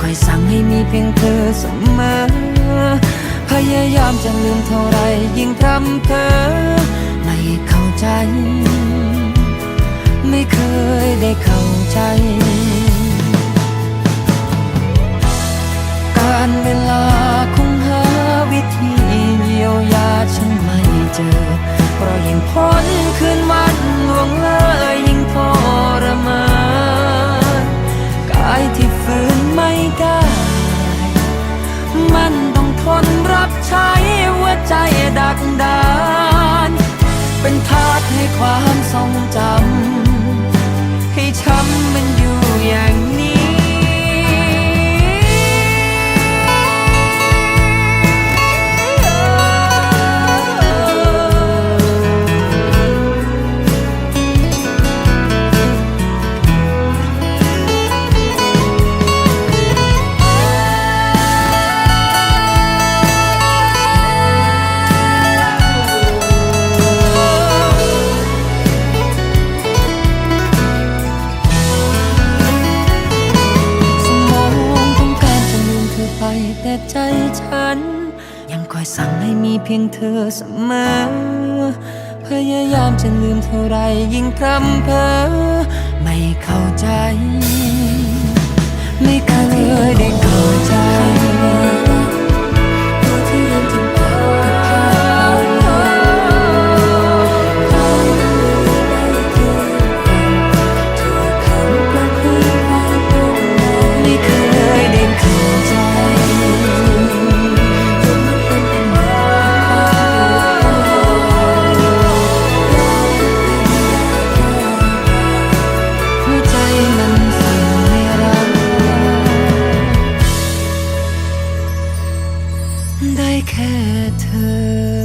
คอยสั่งให้มีเพียงเธอเสมอ พยายามจะลืมเท่าไรยิ่งพร่ำเพอไม่เข้าใจ ไม่เคยได้เข้าใจ การเวลาคงหาวิธีเยียวยาฉันไม่เจอเพราะยิ่งพ้น แต่ใจฉัน ยังคอยสั่งให้มีเพียงเธอเสมอ พยายามจะลืมเท่าไรยิ่งพร่ำเพ้อไม่เข้าใจ ไม่เคยได้ ได้แค่เธอ